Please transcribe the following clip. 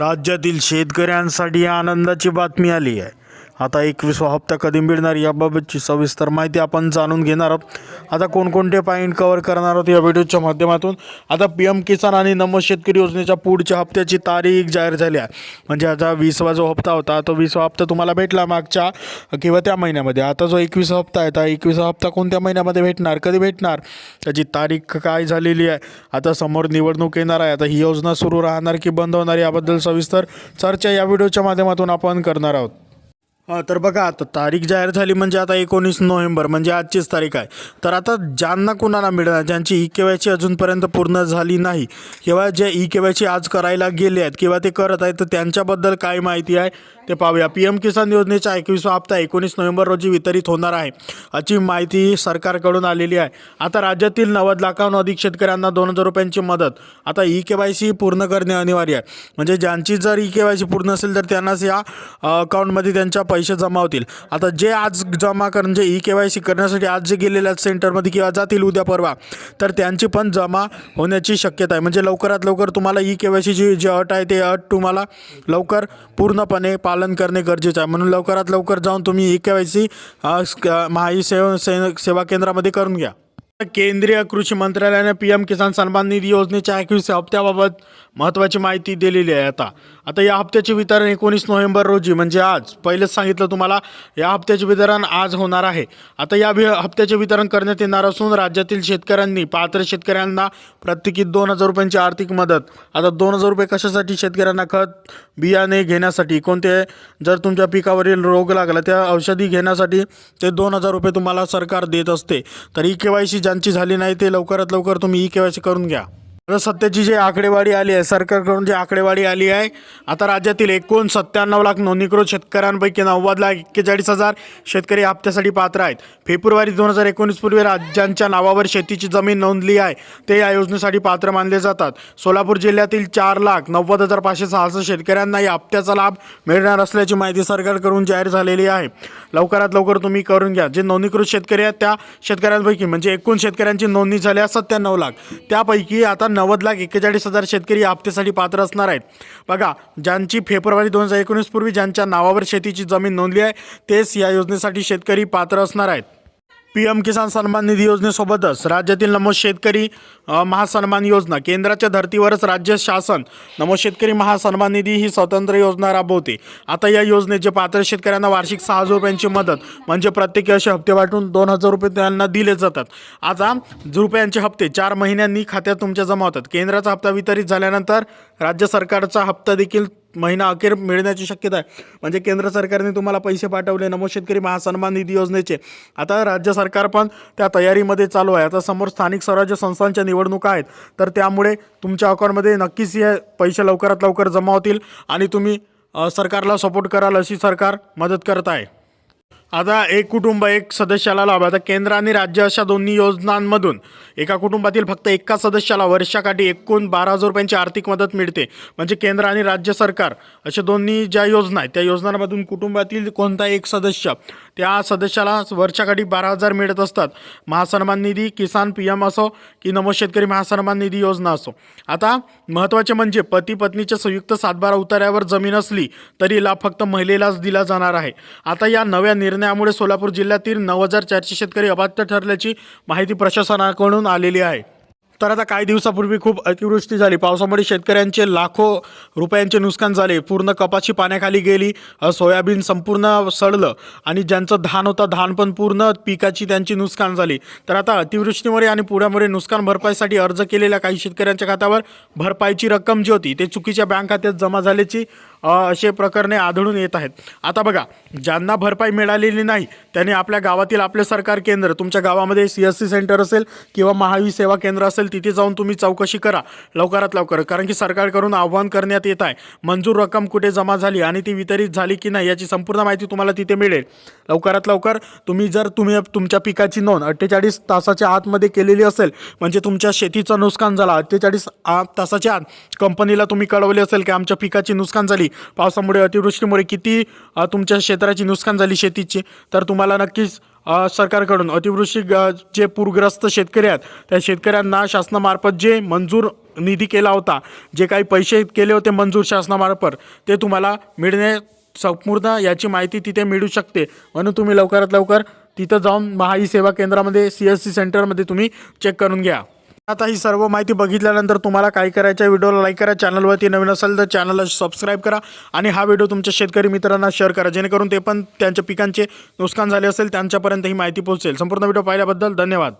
राज्यातील शेतकऱ्यांसाठी आनंदाची बातमी आली आहे. आता एकवीसवा हप्ता कधी मिळणार याबाबतची सविस्तर माहिती आपण जाणून घेणार आहोत. आता कोणकोणते पॉईंट कव्हर करणार आहोत या व्हिडिओच्या माध्यमातून? आता पी एम किसान आणि नमो शेतकरी योजनेच्या पुढच्या हप्त्याची तारीख जाहीर झाली आहे. म्हणजे आता वीसवा जो हप्ता होता तो वीसवा हप्ता तुम्हाला भेटला मागच्या किंवा त्या महिन्यामध्ये. आता जो एकविसा हप्ता आहे तर एकवीसा हप्ता कोणत्या महिन्यामध्ये भेटणार कधी भेटणार? त्याची तारीख काय झालेली आहे? आता समोर निवडणूक येणार आहे. आता ही योजना सुरू राहणार की बंद होणार याबद्दल सविस्तर चर्चा या व्हिडिओच्या माध्यमातून आपण करणार आहोत. हां तर बघा आता तारीख जाहीर झाली म्हणजे आता एकोणीस नोव्हेंबर म्हणजे आजचीच तारीख आहे. तर आता ज्यांना कुणाला मिळणार ज्यांची ई के वायची अजूनपर्यंत पूर्ण झाली नाही किंवा जे ई के वायची आज करायला गेले आहेत किंवा ते करत आहेत तर त्यांच्याबद्दल काय माहिती आहे? ते पाहूया. पी एम किसान योजनेचा एकवीसवा हप्ता एकोणीस नोव्हेंबर रोजी वितरित होणार आहे अशी माहिती सरकारकडून आलेली आहे. आता राज्यातील नव्वद लाखाहून अधिक शेतकऱ्यांना दोन हजार रुपयांची मदत. आता ई के वाय सी पूर्ण करणे अनिवार्य आहे. म्हणजे ज्यांची जर ई के वाय सी पूर्ण असेल तर त्यांनाच या अकाउंटमध्ये त्यांच्या पैसे जमा होतील. आता जे आज जमा कर म्हणजे ई के वाय सी करण्यासाठी आज जे गेलेले आहेत सेंटरमध्ये किंवा जातील उद्या परवा तर त्यांची पण जमा होण्याची शक्यता आहे. म्हणजे लवकरात लवकर तुम्हाला ई के वाय सीची जी अट आहे ते अट तुम्हाला लवकर पूर्णपणे पाल पालन करणे गरजेचं आहे. म्हणून लवकरात लवकर जाऊन तुम्ही ई के वाय सी महाई सेवा सेवा केंद्रामध्ये करून घ्या. केंद्रीय कृषी मंत्रालयाने पी एम किसान सन्मान निधी योजनेच्या एकवीस हप्त्याबाबत महत्त्वाची माहिती दिलेली आहे आता. आता या हप्त्याचे वितरण एकोणीस नोव्हेंबर रोजी म्हणजे आज. पहिलेच सांगितलं तुम्हाला या हप्त्याचे वितरण आज होणार आहे. आता या वि हप्त्याचे वितरण करण्यात येणार असून राज्यातील शेतकऱ्यांनी पात्र शेतकऱ्यांना प्रत्येकी दोन हजार रुपयांची आर्थिक मदत. आता दोन हजार रुपये कशासाठी शेतकऱ्यांना खत बियाणे घेण्यासाठी? कोणते जर तुमच्या पिकावरील रोग लागला त्या औषधी घेण्यासाठी ते दोन हजार रुपये तुम्हाला सरकार देत असते. तर ई के वाय सी ज्यांची झाली नाही ते लवकरात लवकर तुम्ही ई के वाय सी करून घ्या. सध्याची जी आकडेवारी आली आहे सरकारकडून जी आकडेवारी आली आहे आता राज्यातील एकूण सत्त्याण्णव लाख नोंदणीकृत शेतकऱ्यांपैकी नव्वद लाख एक्केचाळीस हजार शेतकरी हप्त्यासाठी पात्र आहेत. फेब्रुवारी दोन हजार एकोणीस पूर्वी राज्यांच्या नावावर शेतीची जमीन नोंदली आहे ते या योजनेसाठी पात्र मानले जातात. सोलापूर जिल्ह्यातील चार लाख नव्वद हजार पाचशे सहासष्ट शेतकऱ्यांना या हप्त्याचा लाभ मिळणार असल्याची माहिती सरकारकडून जाहीर झालेली आहे. लवकरात लवकर तुम्ही करून घ्या. जे नोंदणीकृत शेतकरी आहेत त्या शेतकऱ्यांपैकी म्हणजे एकूण शेतकऱ्यांची नोंदणी झाली आहे सत्त्याण्णव लाख. त्यापैकी आता नव्वद लाख एक्केचाळीस हजार शेतकरी हप्त्यासाठी पात्र असणार आहेत. बघा ज्यांची फेब्रुवारी दोन हजार एकोणीसपूर्वी ज्यांच्या नावावर शेतीची जमीन नोंदली आहे तेच या योजनेसाठी शेतकरी पात्र असणार आहेत. पी एम किसान सन्मान निधी योजनेसोबतच राज्यातील नमो शेतकरी महासन्मान योजना केंद्राच्या धर्तीवरच राज्य शासन नमो शेतकरी महासन्मान निधी ही स्वतंत्र योजना राबवते. आता या योजनेचे पात्र शेतकऱ्यांना वार्षिक सहा हजार रुपयांची मदत म्हणजे प्रत्येकी असे हप्ते वाटून दोन हजार रुपये त्यांना दिले जातात. आता रुपयांचे हप्ते चार महिन्यांनी खात्यात तुमच्या जमा होतात. केंद्राचा हप्ता वितरित झाल्यानंतर राज्य सरकारचा हप्ता देखील महिना अखेर मिळण्याची शक्यता आहे. म्हणजे केंद्र सरकारने तुम्हाला पैसे पाठवले नमो शेतकरी महासन्मान निधी योजनेचे. आता राज्य सरकार पण त्या तयारीमध्ये चालू आहे. आता समोर स्थानिक स्वराज्य संस्थांच्या निवडणुका आहेत. तर त्यामुळे तुमच्या अकाउंटमध्ये नक्कीच हे पैसे लवकरात लवकर जमा होतील आणि तुम्ही सरकारला सपोर्ट कराल अशी सरकार मदत करत आहे. आता एक कुटुंब एक सदस्याला लाभ. आता केंद्र आणि राज्य अशा दोन्ही योजनांमधून एका कुटुंबातील फक्त एका सदस्याला वर्षाकाठी एकूण बारा हजार रुपयांची आर्थिक मदत मिळते. म्हणजे केंद्र आणि राज्य सरकार अशा दोन्ही ज्या योजना आहेत त्या योजनांमधून कुटुंबातील कोणता एक सदस्य त्या सदस्याला वर्षाकाठी बारा हजार मिळत असतात. महासन्मान निधी किसान पी एम असो की नमो शेतकरी महासन्मान निधी योजना असो. आता महत्त्वाचे म्हणजे पती पत्नीच्या संयुक्त सातबारा उतार्यावर जमीन असली तरी लाभ फक्त महिलेलाच दिला जाणार आहे. आता या नव्या निर्णयामुळे सोलापूर जिल्ह्यातील नऊ हजार चारशे शेतकरी अबाध्य ठरल्याची माहिती प्रशासनाकडून आलेली आहे. तर आता काही दिवसापूर्वी खूप अतिवृष्टी झाली. पावसामुळे शेतकऱ्यांचे लाखो रुपयांचे नुकसान झाले. पूर्ण कपाशी पाण्याखाली गेली. सोयाबीन संपूर्ण सडलं आणि ज्यांचं धान होतं धान पण पूर्ण पिकाची त्यांची नुकसान झाली. तर आता अतिवृष्टीमुळे आणि पुरामुळे नुकसान भरपाईसाठी अर्ज केलेल्या काही शेतकऱ्यांच्या खात्यावर भरपाईची रक्कम जी होती ते चुकीच्या बँक खात्यात जमा झाल्याची असे प्रकरणे आढळून येत आहेत. आता बघा ज्यांना भरपाई मिळालेली नाही त्यांनी आपल्या गावातील आपले सरकार केंद्र तुमच्या गावामध्ये सी एस सी सेंटर असेल किंवा महावी सेवा केंद्र असेल तिथे जाऊन तुम्ही चौकशी करा लवकरात लवकर. कारण की सरकारकडून आव्हान करण्यात येत आहे. मंजूर रक्कम कुठे जमा झाली आणि ती वितरित झाली की नाही याची संपूर्ण माहिती तुम्हाला तिथे मिळेल. लवकरात लवकर तुम्ही जर तुम्ही तुमच्या पिकाची नोंद अठ्ठेचाळीस तासाच्या आतमध्ये केलेली असेल म्हणजे तुमच्या शेतीचं नुकसान झालं अठ्ठेचाळीस तासाच्या आत कंपनीला तुम्ही कळवले असेल की आमच्या पिकाची नुकसान झाली पावसामुळे अतिवृष्टीमुळे किती तुमच्या क्षेत्राची नुकसान झाली शेतीची? तर तुम्हाला नक्कीच सरकारकडून अतिवृष्टी ग- जे पूरग्रस्त शेतकरी आहेत त्या शेतकऱ्यांना शासनामार्फत जे मंजूर निधी केला होता जे काही पैसे केले होते मंजूर शासनामार्फत ते तुम्हाला मिळणे संपूर्ण याची माहिती तिथे मिळू शकते. म्हणून तुम्ही लवकरात लवकर तिथं जाऊन महाई सेवा केंद्रामध्ये सी एस सी सेंटरमध्ये तुम्ही चेक करून घ्या. आता ही सर्व माहिती बघितल्यानंतर तुम्हाला काय करायचं व्हिडिओला लाईक करा चॅनलवरती नवीन असेल तर चॅनलला सबस्क्राईब करा आणि हा व्हिडिओ तुमच्या शेतकरी मित्रांना शेअर करा. जेणेकरून ते पण त्यांच्या पिकांचे नुकसान झाले असेल त्यांच्यापर्यंत ही माहिती पोहोचेल. संपूर्ण व्हिडिओ पाहिल्याबद्दल धन्यवाद.